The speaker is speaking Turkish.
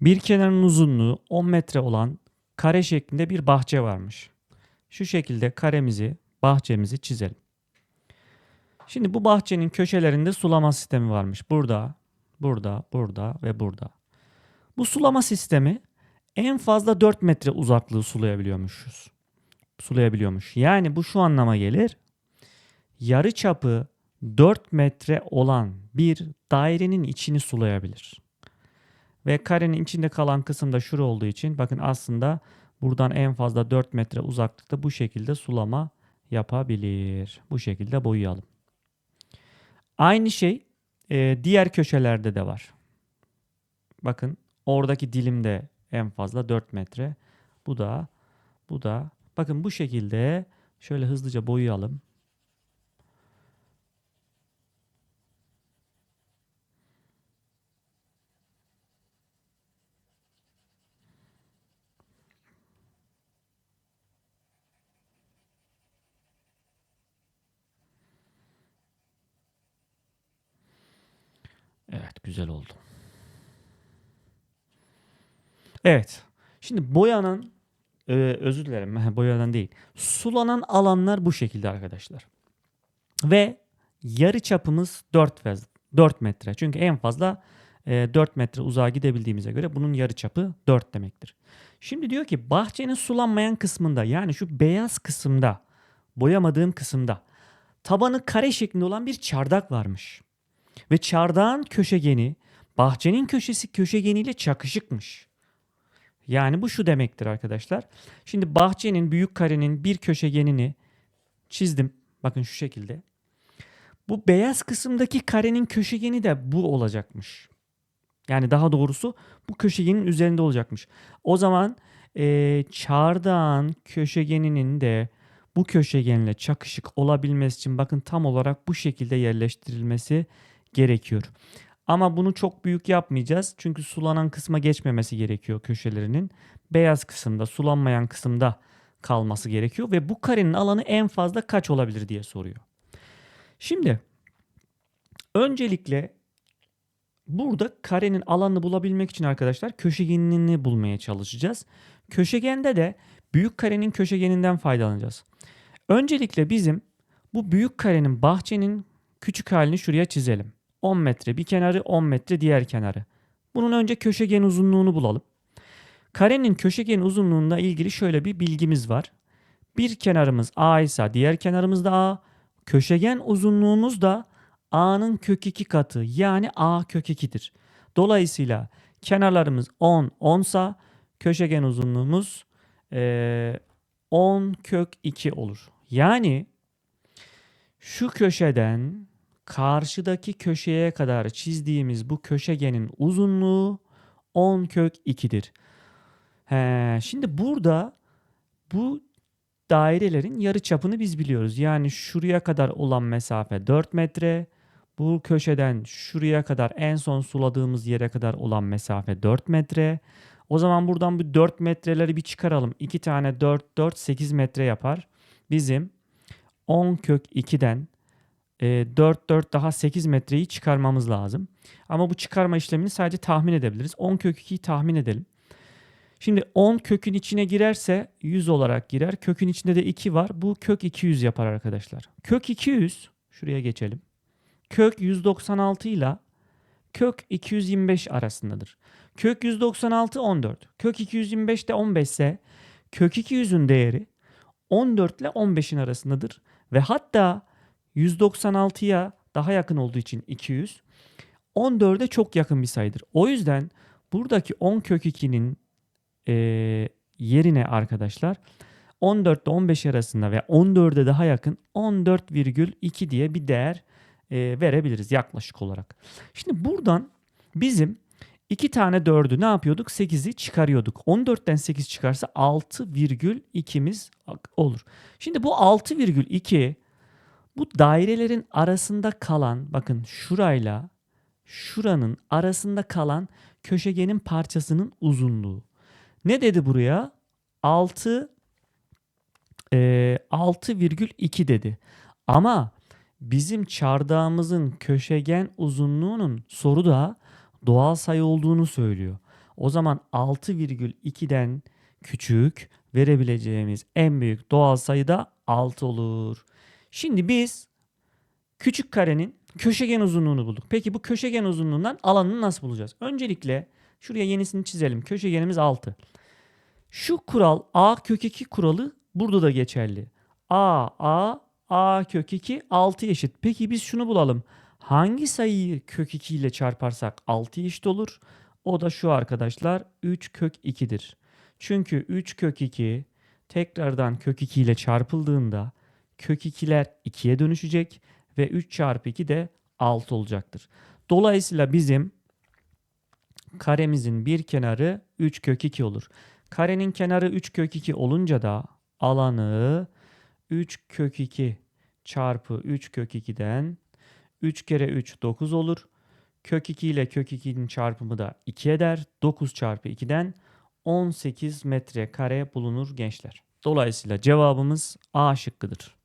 Bir kenarın uzunluğu 10 metre olan kare şeklinde bir bahçe varmış. Şu şekilde karemizi, bahçemizi çizelim. Şimdi bu bahçenin köşelerinde sulama sistemi varmış. Burada, burada, burada ve burada. Bu sulama sistemi en fazla 4 metre uzaklığı sulayabiliyormuşuz. Sulayabiliyormuş. Yani bu şu anlama gelir. Yarı çapı 4 metre olan bir dairenin içini sulayabilir. Ve karenin içinde kalan kısım da şura olduğu için bakın aslında buradan en fazla 4 metre uzaklıkta bu şekilde sulama yapabilir. Bu şekilde boyayalım. Aynı şey e, diğer köşelerde de var. Bakın oradaki dilim de en fazla 4 metre. Bu da bu da bakın bu şekilde şöyle hızlıca boyayalım. Evet güzel oldu. Evet. Şimdi boyanın e, özür dilerim boyanan değil. Sulanan alanlar bu şekilde arkadaşlar. Ve yarı çapımız 4 ve 4 metre. Çünkü en fazla e, 4 metre uzağa gidebildiğimize göre bunun yarı çapı 4 demektir. Şimdi diyor ki bahçenin sulanmayan kısmında yani şu beyaz kısımda boyamadığım kısımda tabanı kare şeklinde olan bir çardak varmış. Ve çardağın köşegeni bahçenin köşesi köşegeniyle çakışıkmış. Yani bu şu demektir arkadaşlar. Şimdi bahçenin büyük karenin bir köşegenini çizdim. Bakın şu şekilde. Bu beyaz kısımdaki karenin köşegeni de bu olacakmış. Yani daha doğrusu bu köşegenin üzerinde olacakmış. O zaman e, çardağın köşegeninin de bu köşegenle çakışık olabilmesi için bakın tam olarak bu şekilde yerleştirilmesi gerekiyor. Ama bunu çok büyük yapmayacağız. Çünkü sulanan kısma geçmemesi gerekiyor köşelerinin. Beyaz kısımda, sulanmayan kısımda kalması gerekiyor ve bu karenin alanı en fazla kaç olabilir diye soruyor. Şimdi öncelikle burada karenin alanını bulabilmek için arkadaşlar köşegenini bulmaya çalışacağız. Köşegende de büyük karenin köşegeninden faydalanacağız. Öncelikle bizim bu büyük karenin bahçenin küçük halini şuraya çizelim. 10 metre bir kenarı 10 metre diğer kenarı. Bunun önce köşegen uzunluğunu bulalım. Karenin köşegen uzunluğunda ilgili şöyle bir bilgimiz var. Bir kenarımız A ise diğer kenarımız da A. Köşegen uzunluğumuz da A'nın kök 2 katı yani A kök 2'dir. Dolayısıyla kenarlarımız 10 10 sa köşegen uzunluğumuz e, 10 kök 2 olur. Yani şu köşeden karşıdaki köşeye kadar çizdiğimiz bu köşegenin uzunluğu 10 kök 2'dir. He, şimdi burada bu dairelerin yarı çapını biz biliyoruz. Yani şuraya kadar olan mesafe 4 metre. Bu köşeden şuraya kadar en son suladığımız yere kadar olan mesafe 4 metre. O zaman buradan bu 4 metreleri bir çıkaralım. 2 tane 4 4 8 metre yapar. Bizim 10 kök 2'den e, 4 4 daha 8 metreyi çıkarmamız lazım. Ama bu çıkarma işlemini sadece tahmin edebiliriz. 10 kök 2'yi tahmin edelim. Şimdi 10 kökün içine girerse 100 olarak girer. Kökün içinde de 2 var. Bu kök 200 yapar arkadaşlar. Kök 200 şuraya geçelim. Kök 196 ile kök 225 arasındadır. Kök 196 14. Kök 225 de 15 ise kök 200'ün değeri 14 ile 15'in arasındadır. Ve hatta 196'ya daha yakın olduğu için 200. 14'e çok yakın bir sayıdır. O yüzden buradaki 10 kök 2'nin e, yerine arkadaşlar 14 ile 15 arasında ve 14'e daha yakın 14,2 diye bir değer e, verebiliriz yaklaşık olarak. Şimdi buradan bizim 2 tane 4'ü ne yapıyorduk? 8'i çıkarıyorduk. 14'ten 8 çıkarsa 6,2'miz olur. Şimdi bu 6,2 bu dairelerin arasında kalan bakın şurayla şuranın arasında kalan köşegenin parçasının uzunluğu. Ne dedi buraya? 6 e, 6,2 dedi. Ama bizim çardağımızın köşegen uzunluğunun soruda doğal sayı olduğunu söylüyor. O zaman 6,2'den küçük verebileceğimiz en büyük doğal sayı da 6 olur. Şimdi biz küçük karenin köşegen uzunluğunu bulduk. Peki bu köşegen uzunluğundan alanını nasıl bulacağız? Öncelikle şuraya yenisini çizelim. Köşegenimiz 6. Şu kural a kök 2 kuralı burada da geçerli. a a a kök 2 6 eşit. Peki biz şunu bulalım. Hangi sayıyı kök 2 ile çarparsak 6 eşit olur? O da şu arkadaşlar 3 kök 2'dir. Çünkü 3 kök 2 tekrardan kök 2 ile çarpıldığında kök 2'ler 2'ye dönüşecek ve 3 çarpı 2 de 6 olacaktır. Dolayısıyla bizim karemizin bir kenarı 3 kök 2 olur. Karenin kenarı 3 kök 2 olunca da alanı 3 kök 2 çarpı 3 kök 2'den 3 kere 3 9 olur. Kök 2 ile kök 2'nin çarpımı da 2 eder. 9 çarpı 2'den 18 metre kare bulunur gençler. Dolayısıyla cevabımız A şıkkıdır.